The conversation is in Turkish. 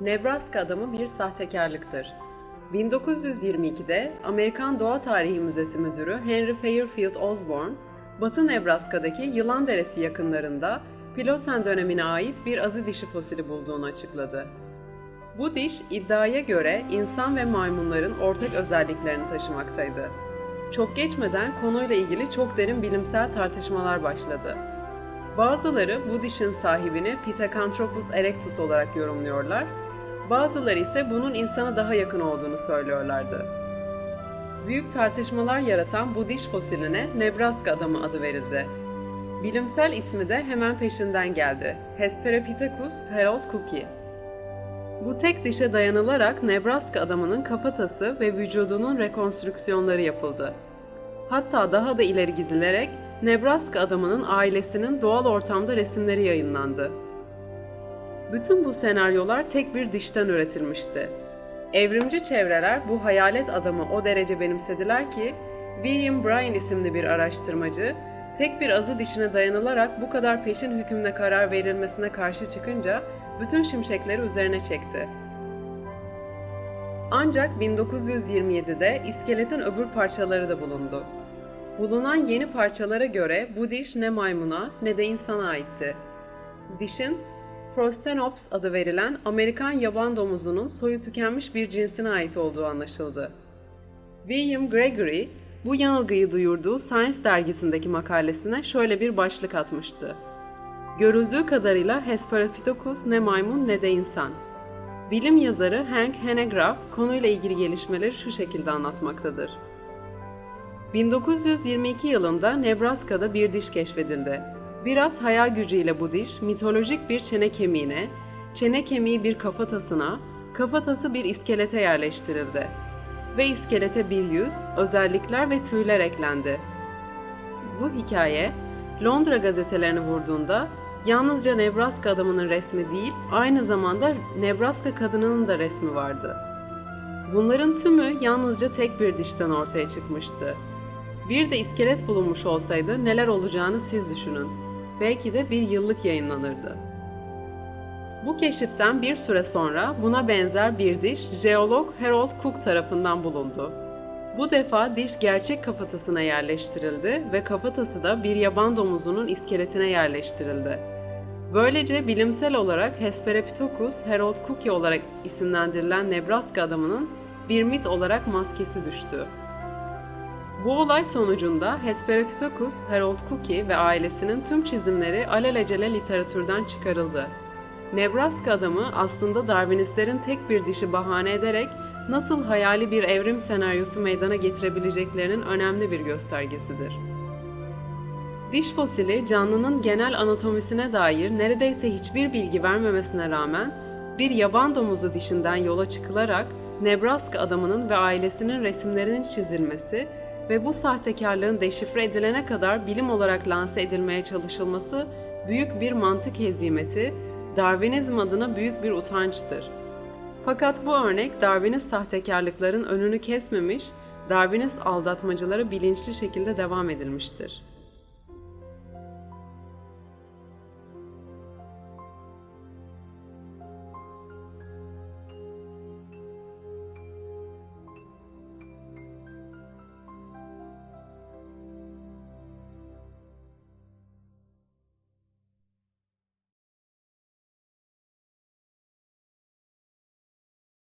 Nebraska adamı bir sahtekarlıktır. 1922'de Amerikan Doğa Tarihi Müzesi Müdürü Henry Fairfield Osborn, Batı Nebraska'daki Yılan Deresi yakınlarında Pliocen dönemine ait bir azı dişi fosili bulduğunu açıkladı. Bu diş iddiaya göre insan ve maymunların ortak özelliklerini taşımaktaydı. Çok geçmeden konuyla ilgili çok derin bilimsel tartışmalar başladı. Bazıları bu dişin sahibini Pithecanthropus erectus olarak yorumluyorlar, bazıları ise bunun insana daha yakın olduğunu söylüyorlardı. Büyük tartışmalar yaratan bu diş fosiline Nebraska adamı adı verildi. Bilimsel ismi de hemen peşinden geldi. Hesperopithecus harold Cookie. Bu tek dişe dayanılarak Nebraska adamının kafatası ve vücudunun rekonstrüksiyonları yapıldı. Hatta daha da ileri gidilerek Nebraska adamının ailesinin doğal ortamda resimleri yayınlandı. Bütün bu senaryolar tek bir dişten üretilmişti. Evrimci çevreler bu hayalet adamı o derece benimsediler ki William Bryan isimli bir araştırmacı tek bir azı dişine dayanılarak bu kadar peşin hükümle karar verilmesine karşı çıkınca bütün şimşekleri üzerine çekti. Ancak 1927'de iskeletin öbür parçaları da bulundu. Bulunan yeni parçalara göre bu diş ne maymuna ne de insana aitti. Dişin Prostenops adı verilen Amerikan yaban domuzunun soyu tükenmiş bir cinsine ait olduğu anlaşıldı. William Gregory bu yanılgıyı duyurduğu Science dergisindeki makalesine şöyle bir başlık atmıştı. Görüldüğü kadarıyla Hesperopithecus ne maymun ne de insan. Bilim yazarı Hank Hanegraaff konuyla ilgili gelişmeleri şu şekilde anlatmaktadır. 1922 yılında Nebraska'da bir diş keşfedildi. Biraz hayal gücüyle bu diş mitolojik bir çene kemiğine, çene kemiği bir kafatasına, kafatası bir iskelete yerleştirildi. Ve iskelete bir yüz, özellikler ve tüyler eklendi. Bu hikaye Londra gazetelerini vurduğunda yalnızca Nebraska adamının resmi değil, aynı zamanda Nebraska kadınının da resmi vardı. Bunların tümü yalnızca tek bir dişten ortaya çıkmıştı. Bir de iskelet bulunmuş olsaydı neler olacağını siz düşünün. Belki de bir yıllık yayınlanırdı. Bu keşiften bir süre sonra buna benzer bir diş jeolog Harold Cook tarafından bulundu. Bu defa diş gerçek kafatasına yerleştirildi ve kafatası da bir yaban domuzunun iskeletine yerleştirildi. Böylece bilimsel olarak Hesperopithecus Harold Cookie olarak isimlendirilen Nebraska adamının bir mit olarak maskesi düştü. Bu olay sonucunda Hesperopithecus Harold Cookie ve ailesinin tüm çizimleri alelacele literatürden çıkarıldı. Nebraska adamı aslında Darwinistlerin tek bir dişi bahane ederek nasıl hayali bir evrim senaryosu meydana getirebileceklerinin önemli bir göstergesidir. Diş fosili canlının genel anatomisine dair neredeyse hiçbir bilgi vermemesine rağmen bir yaban domuzu dişinden yola çıkılarak Nebraska adamının ve ailesinin resimlerinin çizilmesi ve bu sahtekarlığın deşifre edilene kadar bilim olarak lanse edilmeye çalışılması büyük bir mantık hezimeti, Darwinizm adına büyük bir utançtır. Fakat bu örnek Darwinist sahtekarlıkların önünü kesmemiş, Darwinist aldatmacaları bilinçli şekilde devam edilmiştir.